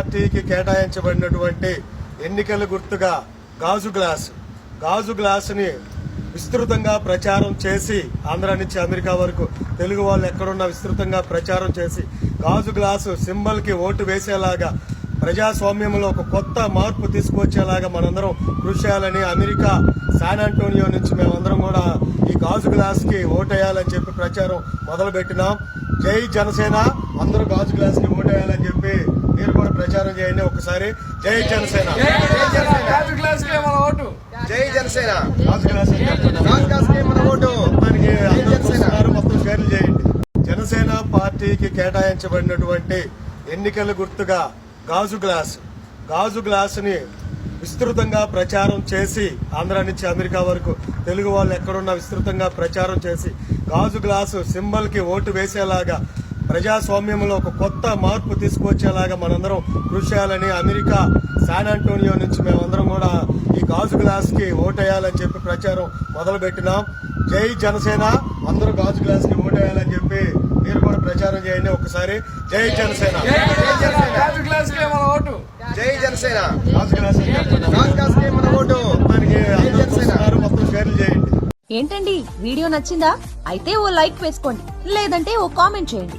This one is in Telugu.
పార్టీకి కేటాయించబడినటువంటి ఎన్నికల గుర్తుగా గాజు గ్లాస్. గాజు గ్లాసుని విస్తృతంగా ప్రచారం చేసి ఆంధ్ర నుంచి అమెరికా వరకు తెలుగు వాళ్ళు ఎక్కడున్నా విస్తృతంగా ప్రచారం చేసి గాజు గ్లాసు సింబల్కి ఓటు వేసేలాగా ప్రజాస్వామ్యంలో ఒక కొత్త మార్పు తీసుకొచ్చేలాగా మనందరం కృషి చేయాలని అమెరికా శాన్ ఆంటోనియో నుంచి మేమందరం కూడా ఈ గాజు గ్లాస్కి ఓటేయాలని చెప్పి ప్రచారం మొదలుపెట్టినాం. జై జనసేన అందరూ గాజు గ్లాస్కి ఓటేయాలని చెప్పి మీరు కూడా ప్రచారం చేయండి ఒకసారి జై జనసేన. గాజు గ్లాస్ కే మన ఓటు. జై జనసేన. మన ఓటు. మొత్తం షేర్లు చేయండి. జనసేన పార్టీకి కేటాయించబడినటువంటి ఎన్నికల గుర్తుగా గాజు గ్లాస్. గాజు గ్లాసుని విస్తృతంగా ప్రచారం చేసి ఆంధ్ర నుంచి అమెరికా వరకు తెలుగు వాళ్ళు ఎక్కడున్నా విస్తృతంగా ప్రచారం చేసి గాజు గ్లాసు సింబల్కి ఓటు వేసేలాగా ప్రజాస్వామ్యంలో ఒక కొత్త మార్పు తీసుకొచ్చేలాగా మనందరం కృషి చేయాలని అమెరికా శాన్ ఆంటోనియో నుంచి మేమందరం కూడా ఈ గాజు గ్లాస్కి ఓటేయాలని చెప్పి ప్రచారం మొదలు పెట్టినాం జై జనసేన అందరూ గాజు గ్లాస్కి ఓటేయాలని చెప్పి మీరు కూడా ప్రచారం చేయండి ఒకసారి. జై జనసేన. గాజు మన ఓటు. జై జనసేన. గాజు గ్లాస్. గాజు మన ఓటు. మొత్తానికి మొత్తం షేర్లు చేయండి. ఏంటండి? వీడియో నచ్చిందా? అయితే ఓ లైక్ వేసుకోండి. లేదంటే ఓ కామెంట్ చేయండి.